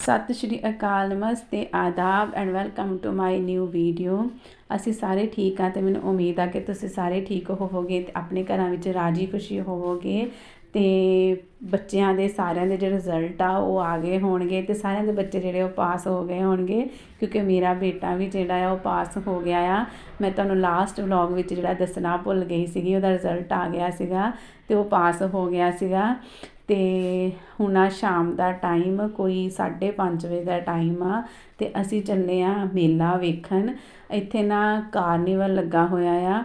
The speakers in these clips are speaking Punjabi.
ਸਤਿ ਸ਼੍ਰੀ ਅਕਾਲ, ਨਮਸਤੇ, ਆਦਾਬ and welcome to my new video ਅਸੀਂ ਸਾਰੇ ਠੀਕ ਹਾਂ ਤੇ ਮੈਨੂੰ ਉਮੀਦ ਆ ਕਿ ਤੁਸੀਂ ਸਾਰੇ ਠੀਕ ਹੋਵੋਗੇ ਤੇ ਆਪਣੇ ਘਰਾਂ ਵਿੱਚ ਰਾਜੀ ਖੁਸ਼ੀ ਹੋਵੋਗੇ ਤੇ ਬੱਚਿਆਂ ਦੇ ਸਾਰਿਆਂ ਦੇ ਜਿਹੜੇ ਰਿਜ਼ਲਟ ਆ ਉਹ ਆ ਗਏ ਹੋਣਗੇ ਤੇ ਸਾਰਿਆਂ ਦੇ ਬੱਚੇ ਜਿਹੜੇ ਉਹ ਪਾਸ ਹੋ ਗਏ ਹੋਣਗੇ ਕਿਉਂਕਿ ਮੇਰਾ ਬੇਟਾ ਵੀ ਜਿਹੜਾ ਆ ਉਹ ਪਾਸ ਹੋ ਗਿਆ ਆ। ਮੈਂ ਤੁਹਾਨੂੰ ਲਾਸਟ ਵਲੌਗ ਵਿੱਚ ਜਿਹੜਾ ਦੱਸਣਾ ਭੁੱਲ ਗਈ ਸੀਗੀ, ਉਹਦਾ ਰਿਜ਼ਲਟ ਆ ਗਿਆ ਸੀਗਾ ਤੇ ਉਹ ਪਾਸ ਹੋ ਗਿਆ ਸੀਗਾ। ਅਤੇ ਹੁਣ ਆ ਸ਼ਾਮ ਦਾ ਟਾਈਮ, ਕੋਈ 5:30 ਵਜੇ ਦਾ ਟਾਈਮ ਆ ਅਤੇ ਅਸੀਂ ਚੱਲੇ ਹਾਂ ਮੇਲਾ ਵੇਖਣ। ਇੱਥੇ ਨਾ ਕਾਰਨੀਵਲ ਲੱਗਾ ਹੋਇਆ ਆ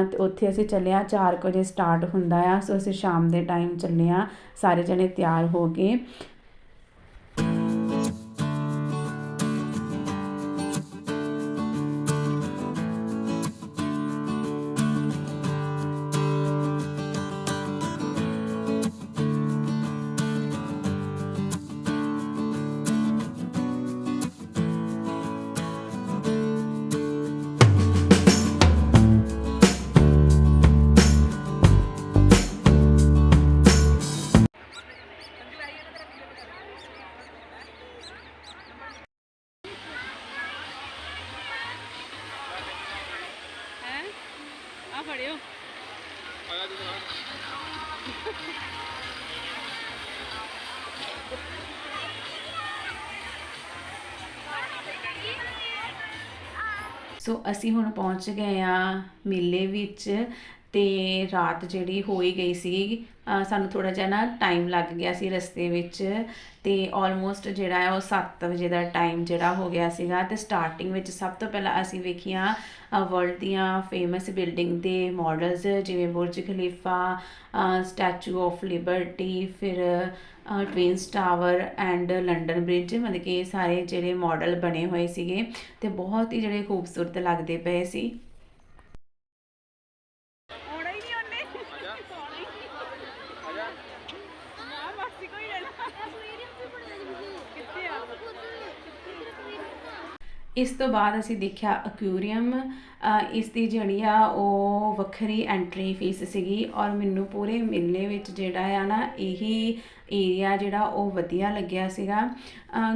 ਅਤੇ ਉੱਥੇ ਅਸੀਂ ਚੱਲੇ ਹਾਂ ਚਾਰ ਕੁ ਵਜੇ ਸਟਾਰਟ ਹੁੰਦਾ ਆ। ਸੋ ਅਸੀਂ ਸ਼ਾਮ ਦੇ ਟਾਈਮ ਚੱਲੇ ਹਾਂ ਸਾਰੇ ਜਣੇ ਤਿਆਰ ਹੋ ਕੇ। ਸੋ ਅਸੀਂ ਹੁਣ ਪਹੁੰਚ ਗਏ ਆ ਮੇਲੇ ਵਿੱਚ ਅਤੇ ਰਾਤ ਜਿਹੜੀ ਹੋ ਹੀ ਗਈ ਸੀ ਸਾਨੂੰ ਥੋੜ੍ਹਾ ਜਿਹਾ ਨਾ ਟਾਈਮ ਲੱਗ ਗਿਆ ਸੀ ਰਸਤੇ ਵਿੱਚ ਅਤੇ ਆਲਮੋਸਟ ਜਿਹੜਾ ਹੈ ਉਹ 7 ਵਜੇ ਦਾ ਟਾਈਮ ਜਿਹੜਾ ਹੋ ਗਿਆ ਸੀਗਾ ਅਤੇ ਸਟਾਰਟਿੰਗ ਵਿੱਚ ਸਭ ਤੋਂ ਪਹਿਲਾਂ ਅਸੀਂ ਵੇਖੀਆਂ ਵਰਲਡ ਦੀਆਂ ਫੇਮਸ ਬਿਲਡਿੰਗ ਦੇ ਮਾਡਲਸ ਜਿਵੇਂ Burj Khalifa statue of liberty ਫਿਰ twins tower and London bridge ਮਤਲਬ ਕਿ ਇਹ ਸਾਰੇ ਜਿਹੜੇ ਮਾਡਲ ਬਣੇ ਹੋਏ ਸੀਗੇ ਤੇ ਬਹੁਤ ਹੀ ਜਿਹੜੇ ਖੂਬਸੂਰਤ ਲੱਗਦੇ ਪਏ ਸੀ ਆਉਣਾ ਹੀ ਨਹੀਂ ਉਹਨੇ ਆਉਣਾ ਹੀ ਨਹੀਂ ਨਾ ਮਾਸੀ ਕੋਈ ਲੈ ਲਾ ਕਿੱਥੇ ਆ ਇਸ ਤੋਂ ਬਾਅਦ ਅਸੀਂ ਦੇਖਿਆ ਅਕਿਊਰੀਅਮ ਇਸ ਦੀ ਜਿਹੜੀ ਆ ਉਹ ਵੱਖਰੀ ਐਂਟਰੀ ਫੀਸ ਸੀਗੀ ਔਰ ਮੈਨੂੰ ਪੂਰੇ ਮੇਲੇ ਵਿੱਚ ਜਿਹੜਾ ਆ ਨਾ ਇਹੀ ਏਰੀਆ ਜਿਹੜਾ ਉਹ ਵਧੀਆ ਲੱਗਿਆ ਸੀਗਾ।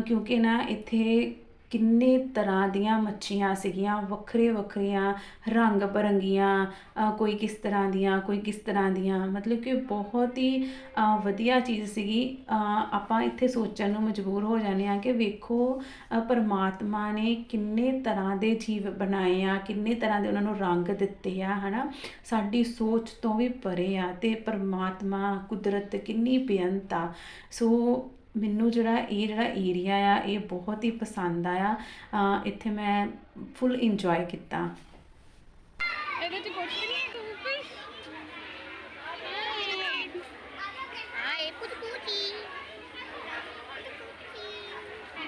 ਕਿਉਂਕਿ ਨਾ ਇੱਥੇ ਕਿੰਨੇ ਤਰ੍ਹਾਂ ਦੀਆਂ ਮੱਛੀਆਂ ਸੀਗੀਆਂ, ਵੱਖਰੇ ਵੱਖਰੀਆਂ ਰੰਗ ਬਰੰਗੀਆਂ ਕੋਈ ਕਿਸ ਤਰ੍ਹਾਂ ਦੀਆਂ, ਕੋਈ ਕਿਸ ਤਰ੍ਹਾਂ ਦੀਆਂ। ਮਤਲਬ ਕਿ ਬਹੁਤ ਹੀ ਵਧੀਆ ਚੀਜ਼ ਸੀਗੀ। ਆਪਾਂ ਇੱਥੇ ਸੋਚਣ ਨੂੰ ਮਜਬੂਰ ਹੋ ਜਾਂਦੇ ਆ ਕਿ ਵੇਖੋ ਪਰਮਾਤਮਾ ਨੇ ਕਿੰਨੇ ਤਰ੍ਹਾਂ ਦੇ ਜੀਵ ਬਣਾਏ ਆ, ਕਿੰਨੇ ਤਰ੍ਹਾਂ ਦੇ ਉਹਨਾਂ ਨੂੰ ਰੰਗ ਦਿੱਤੇ ਆ, ਹਨਾ? ਸਾਡੀ ਸੋਚ ਤੋਂ ਵੀ ਪਰੇ ਆ ਤੇ ਪਰਮਾਤਮਾ, ਕੁਦਰਤ ਕਿੰਨੀ ਬੇਅੰਤ ਆ। ਸੋ ਮੈਨੂੰ ਜਿਹੜਾ ਇਹ ਜਿਹੜਾ ਏਰੀਆ ਆ ਇਹ ਬਹੁਤ ਹੀ ਪਸੰਦ ਆਇਆ। ਇੱਥੇ ਮੈਂ ਫੁੱਲ ਇੰਜੋਏ ਕੀਤਾ। ਇਹਦੇ ਚ ਕੁਝ ਵੀ ਨਹੀਂ ਹੈ ਤੂੰ ਕੋਈ puti puti.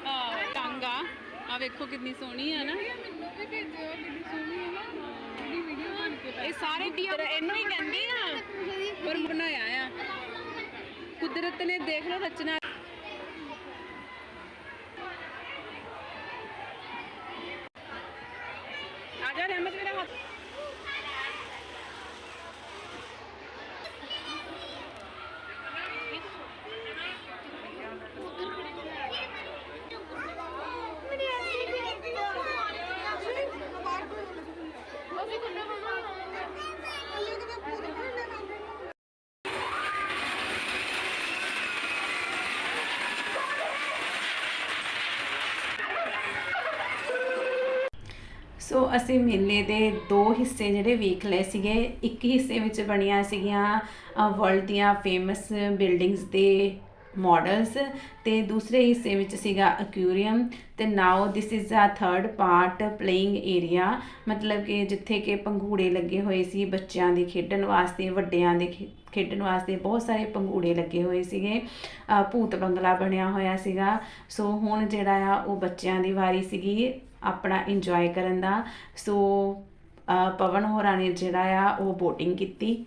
ਆ ਟੰਗ ਆ। ਵੇਖੋ ਕਿੰਨੀ ਸੋਹਣੀ ਆ ਨਾ। ਮੈਨੂੰ ਵੀ ਭੇਜਿਓ ਕਿੰਨੀ ਸੋਹਣੀ ਆ ਨਾ। ਇਹਦੀ ਵੀਡੀਓ ਬਣ ਕੇ ਇਹ ਸਾਰੇ ਟੀਚਰ ਇਹਨੂੰ ਹੀ ਕਹਿੰਦੇ ਆ। ਪਰ ਬਣਾਇਆ ਆ। ਕੁਦਰਤ ਨੇ ਦੇਖ ਲਓ ਰਚਨਾ 始めなか。ਸੋ ਅਸੀਂ ਮੇਲੇ ਦੇ ਦੋ ਹਿੱਸੇ ਜਿਹੜੇ ਵੇਖ ਲਏ ਸੀਗੇ। ਇੱਕ ਹਿੱਸੇ ਵਿੱਚ ਬਣੀਆਂ ਸੀਗੀਆਂ ਵਰਲਡ ਦੀਆਂ ਫੇਮਸ ਬਿਲਡਿੰਗਸ ਦੇ ਮਾਡਲਸ ਤੇ ਦੂਸਰੇ ਹਿੱਸੇ ਵਿੱਚ ਸੀਗਾ ਅਕਿਊਰੀਅਮ ਤੇ now this is a third part playing area ਮਤਲਬ ਕਿ ਜਿੱਥੇ ਕਿ ਪੰਘੂੜੇ ਲੱਗੇ ਹੋਏ ਸੀ ਬੱਚਿਆਂ ਦੇ ਖੇਡਣ ਵਾਸਤੇ, ਵੱਡਿਆਂ ਦੇ ਖੇ- ਖੇਡਣ ਵਾਸਤੇ ਬਹੁਤ ਸਾਰੇ ਪੰਘੂੜੇ ਲੱਗੇ ਹੋਏ ਸੀਗੇ। ਭੂਤ ਬੰਗਲਾ ਬਣਿਆ ਹੋਇਆ ਸੀਗਾ। ਸੋ ਹੁਣ ਜਿਹੜਾ ਆ ਉਹ ਬੱਚਿਆਂ ਦੀ ਵਾਰੀ ਸੀਗੀ। ਆਪਣਾ ਇੰਜੋਏ ਕਰਨ ਦਾ। ਸੋ ਪਵਨ ਹੋਰਾਂ ਨੇ ਜਿਹੜਾ ਆ ਉਹ ਬੋਟਿੰਗ ਕੀਤੀ।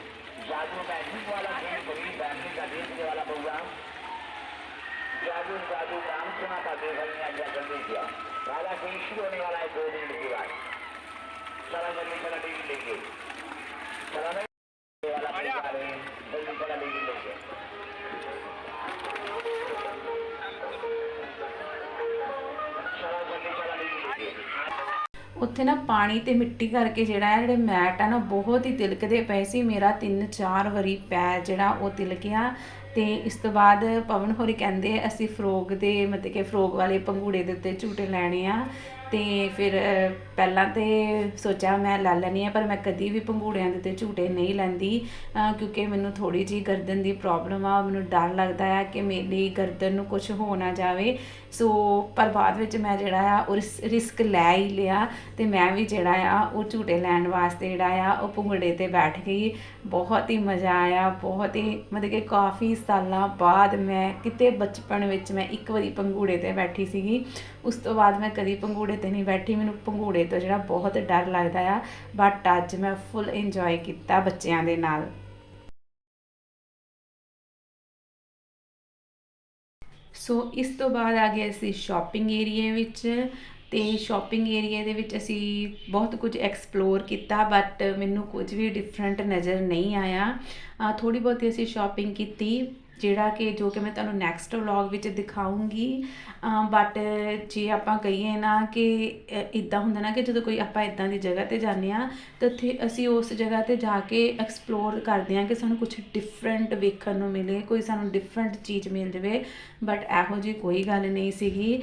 जादू मैजिक वाला खेल कभी बैठने का देखने वाला प्रोग्राम जादू जादू काम सुना था देखने आज जल्दी किया राजा के शुरू होने वाला है दो मिनट के बाद चला जल्दी चला टीवी लेके चला ਉੱਥੇ ਨਾ ਪਾਣੀ ਤੇ ਮਿੱਟੀ ਕਰਕੇ ਜਿਹੜਾ ਹੈ, ਜਿਹੜੇ ਮੈਟ ਆ ਨਾ, ਬਹੁਤ ਹੀ ਤਿਲਕਦੇ ਪਏ ਸੀ। ਮੇਰਾ ਤਿੰਨ ਚਾਰ ਵਾਰੀ ਪੈਰ ਜਿਹੜਾ ਉਹ ਤਿਲਕਿਆ। ਤੇ ਇਸ ਤੋਂ ਬਾਅਦ ਪਵਨ ਹੋਰੀ ਕਹਿੰਦੇ ਅਸੀਂ ਫਰੋਗ ਦੇ ਮਤਲਬ ਕਿ ਫਰੋਗ ਵਾਲੇ ਪੰਘੂੜੇ ਦੇ ਉੱਤੇ ਝੂਟੇ ਲੈਣੇ ਆ। ਤੇ ਫਿਰ ਪਹਿਲਾਂ ਤੇ ਸੋਚਿਆ ਮੈਂ ਲੈ ਲੈਣੀ ਆ, ਪਰ ਮੈਂ ਕਦੀ ਵੀ ਪੰਘੂੜਿਆਂ ਦੇ ਉੱਤੇ ਝੂਟੇ ਨਹੀਂ ਲੈਂਦੀ। ਕਿਉਂਕਿ ਮੈਨੂੰ ਥੋੜੀ ਜੀ ਗਰਦਨ ਦੀ ਪ੍ਰੋਬਲਮ ਆ। ਮੈਨੂੰ ਡਰ ਲੱਗਦਾ ਆ ਕਿ ਮੇਰੀ ਗਰਦਨ ਨੂੰ ਕੁਝ ਹੋ ਨਾ ਜਾਵੇ। ਸੋ, ਪਰ ਬਾਅਦ ਵਿੱਚ ਮੈਂ ਜਿਹੜਾ ਆ, ਉਹ ਰਿਸਕ ਲੈ ਹੀ ਲਿਆ। ਤੇ ਮੈਂ ਵੀ ਜਿਹੜਾ ਆ, ਉਹ ਝੂਟੇ ਲੈਣ ਵਾਸਤੇ ਜਿਹੜਾ ਆ, ਉਹ ਪੰਘੂੜੇ ਤੇ ਬੈਠ ਗਈ। ਬਹੁਤ ਹੀ ਮਜ਼ਾ ਆਇਆ। ਬਹੁਤ ਹੀ ਮਤਲਬ ਕਿ ਕਾਫੀ ਸਾਲਾਂ ਬਾਅਦ ਮੈਂ ਕਿਤੇ ਬਚਪਨ ਵਿੱਚ ਮੈਂ ਇੱਕ ਵਾਰੀ ਪੰਘੂੜੇ ਤੇ ਬੈਠੀ ਸੀਗੀ। ਉਸ ਤੋਂ ਬਾਅਦ ਮੈਂ ਕਦੀ ਪੰਘੂੜੇ ਤੇ ਨਹੀਂ ਬੈਠੀ। ਮੈਨੂੰ ਪੰਘੂੜੇ ਤੋਂ ਜਿਹੜਾ ਬਹੁਤ ਡਰ ਲੱਗਦਾ ਆ ਬਟ ਅੱਜ ਮੈਂ ਫੁੱਲ ਇੰਜੋਏ ਕੀਤਾ ਬੱਚਿਆਂ ਦੇ ਨਾਲ। ਸੋ ਇਸ ਤੋਂ ਬਾਅਦ ਆ ਗਏ ਅਸੀਂ ਸ਼ਾਪਿੰਗ ਏਰੀਆ ਵਿੱਚ। ਤੇ ਸ਼ਾਪਿੰਗ ਏਰੀਆ ਦੇ ਵਿੱਚ ਅਸੀਂ ਬਹੁਤ ਕੁਝ ਐਕਸਪਲੋਰ ਕੀਤਾ ਬਟ ਮੈਨੂੰ ਕੁਝ ਵੀ ਡਿਫਰੈਂਟ ਨਜ਼ਰ ਨਹੀਂ ਆਇਆ। ਥੋੜੀ ਬਹੁਤੀ ਅਸੀਂ ਸ਼ਾਪਿੰਗ ਕੀਤੀ, ਜਿਹੜਾ ਕਿ ਜੋ ਕਿ ਮੈਂ ਤੁਹਾਨੂੰ ਨੈਕਸਟ ਵਲੌਗ ਵਿੱਚ ਦਿਖਾਉਂਗੀ ਬਟ ਜੇ ਆਪਾਂ ਕਹੀਏ ਨਾ ਕਿ ਇਦਾਂ ਹੁੰਦਾ ਨਾ ਕਿ ਜਦੋਂ ਕੋਈ ਆਪਾਂ ਇਦਾਂ ਦੀ ਜਗ੍ਹਾ ਤੇ ਜਾਂਦੇ ਆ ਤਾਂ ਉੱਥੇ ਅਸੀਂ ਉਸ ਜਗ੍ਹਾ ਤੇ ਜਾ ਕੇ ਐਕਸਪਲੋਰ ਕਰਦੇ ਆ ਕਿ ਸਾਨੂੰ ਕੁਝ ਡਿਫਰੈਂਟ ਵੇਖਣ ਨੂੰ ਮਿਲੇ, ਕੋਈ ਸਾਨੂੰ ਡਿਫਰੈਂਟ ਚੀਜ਼ ਮਿਲ ਜਾਵੇ। ਬਟ ਇਹੋ ਜੀ ਕੋਈ ਗੱਲ ਨਹੀਂ ਸੀਗੀ।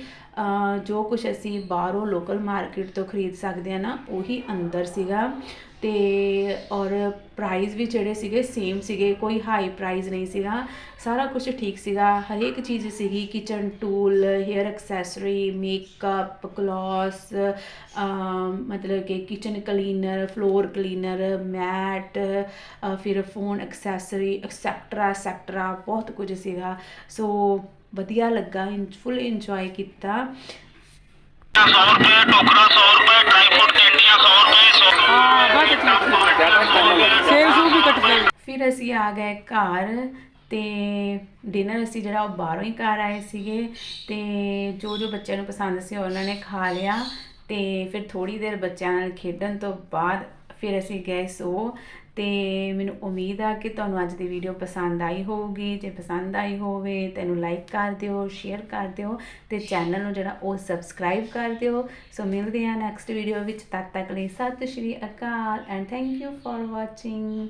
ਜੋ ਕੁਝ ਅਸੀਂ ਬਾਹਰੋਂ ਲੋਕਲ ਮਾਰਕੀਟ ਤੋਂ ਖਰੀਦ ਸਕਦੇ ਹਾਂ ਨਾ, ਉਹੀ ਅੰਦਰ ਸੀਗਾ। ਅਤੇ ਔਰ ਪ੍ਰਾਈਜ਼ ਵੀ ਜਿਹੜੇ ਸੀਗੇ ਸੇਮ ਸੀਗੇ, ਕੋਈ ਹਾਈ ਪ੍ਰਾਈਜ਼ ਨਹੀਂ ਸੀਗਾ। ਸਾਰਾ ਕੁਝ ਠੀਕ ਸੀਗਾ। ਹਰੇਕ ਚੀਜ਼ ਸੀਗੀ kitchen tool hair accessory makeup clothes ਮਤਲਬ ਕਿ kitchen cleaner floor cleaner mat ਫਿਰ ਫੋਨ ਐਕਸੈਸਰੀ ਐਕਸੈਕਟਰਾ ਐਕਸੈਕਟਰਾ ਬਹੁਤ ਕੁਝ ਸੀਗਾ। ਸੋ ਵਧੀਆ ਲੱਗਾ ਫੁੱਲ ਇੰਜੋਏ ਕੀਤਾ। ਫਿਰ ਅਸੀਂ ਆ ਗਏ ਘਰ ਤੇ ਡਿਨਰ ਅਸੀਂ ਜਿਹੜਾ ਉਹ ਬਾਹਰੋਂ ਹੀ ਘਰ ਆਏ ਸੀਗੇ ਤੇ ਜੋ ਜੋ ਬੱਚਿਆਂ ਨੂੰ ਪਸੰਦ ਸੀ ਉਹਨਾਂ ਨੇ ਖਾ ਲਿਆ ਤੇ ਫਿਰ ਥੋੜੀ ਦੇਰ ਬੱਚਿਆਂ ਨਾਲ ਖੇਡਣ ਤੋਂ ਬਾਅਦ ਫਿਰ ਅਸੀਂ ਗਏ ਸੋ ਤੇ ਮੈਨੂੰ ਉਮੀਦ ਆ ਕਿ ਤੁਹਾਨੂੰ ਅੱਜ ਦੀ ਵੀਡੀਓ ਪਸੰਦ ਆਈ ਹੋਊਗੀ। ਜੇ ਪਸੰਦ ਆਈ ਹੋਵੇ, ਤੈਨੂੰ ਲਾਈਕ ਕਰ ਦਿਓ ਸ਼ੇਅਰ ਕਰ ਦਿਓ ਤੇ ਚੈਨਲ ਨੂੰ ਜਿਹੜਾ ਉਹ ਸਬਸਕ੍ਰਾਈਬ ਕਰ ਦਿਓ। ਸੋ ਮਿਲਦੇ ਹਾਂ ਨੈਕਸਟ ਵੀਡੀਓ ਵਿੱਚ। ਤਦ ਤੱਕ ਲਈ ਸਤਿ ਸ਼੍ਰੀ ਅਕਾਲ and thank you for watching